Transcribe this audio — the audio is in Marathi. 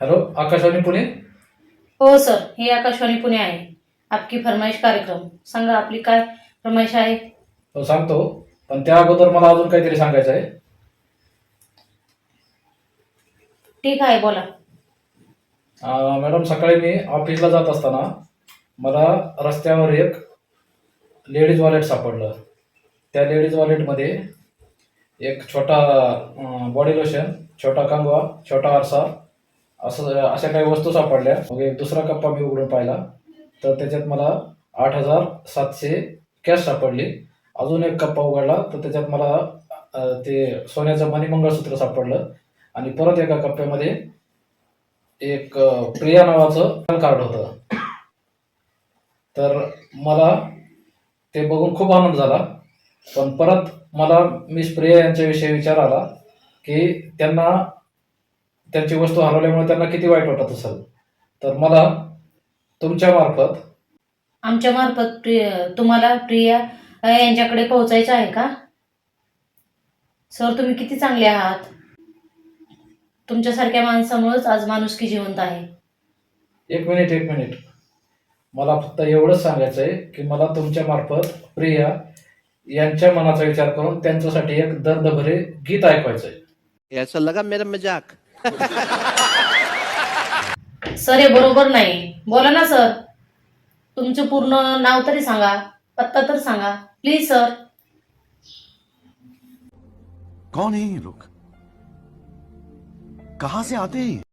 हॅलो आकाशवाणी पुणे? हो सर हे आकाशवाणी पुणे आहे. आपकी फरमाईश कार्यक्रम. सांगा आपली काय फरमाईश आहे? हो सांगतो. पण त्या अगोदर मला अजून काहीतरी सांगायचं आहे. ठीक आहे बोला. अं, मॅडम सकाळी मी ऑफिसला जात असताना मला रस्त्यावर एक लेडीज वॉलेट सापडलं. त्या लेडीज वॉलेटमध्ये एक छोटा बॉडी लोशन छोटा कंगवा छोटा आरसा असं अशा काही वस्तू सापडल्या. मग एक दुसरा कप्पा मी उघडून पाहिला. तर त्याच्यात मला आठ हजार सातशे कॅश सापडली. अजून एक कप्पा उघडला. तर त्याच्यात मला ते सोन्याचं मणी मंगळसूत्र सापडलं. आणि परत एका कप्प्यामध्ये एक प्रिया नावाचं कार्ड होतं. तर मला ते बघून खूप आनंद झाला. पण परत मला मिस प्रिया यांच्याविषयी विचार आला की त्यांना त्यांची वस्तू हरवल्यामुळे त्यांना किती वाईट वाटत असेल? तर मला तुमच्या मार्फत आमच्या मार्फत प्रिय तुम्हाला प्रिया अ, यांच्याकडे पोहोचायचं आहे का? सर तुम्ही किती चांगले आहात? तुमच्यासारख्या माणसामुळेच आज माणुसकी जिवंत आहे. एक मिनिट एक मिनिट. मला फक्त एवढंच सांगायचं आहे की मला तुमच्या मार्फत प्रिया यांच्या मनाचा विचार करून त्यांच्यासाठी एक दर्दभरे गीत ऐकवायचं आहे ऐसा लगा मेरा मजाक. सर हे बरोबर नाही. बोला ना सर. तुमचं पूर्ण नाव तरी सांगा. पत्ता तर सांगा. प्लीज सर कौन है ये लोग? कहां से आते हैं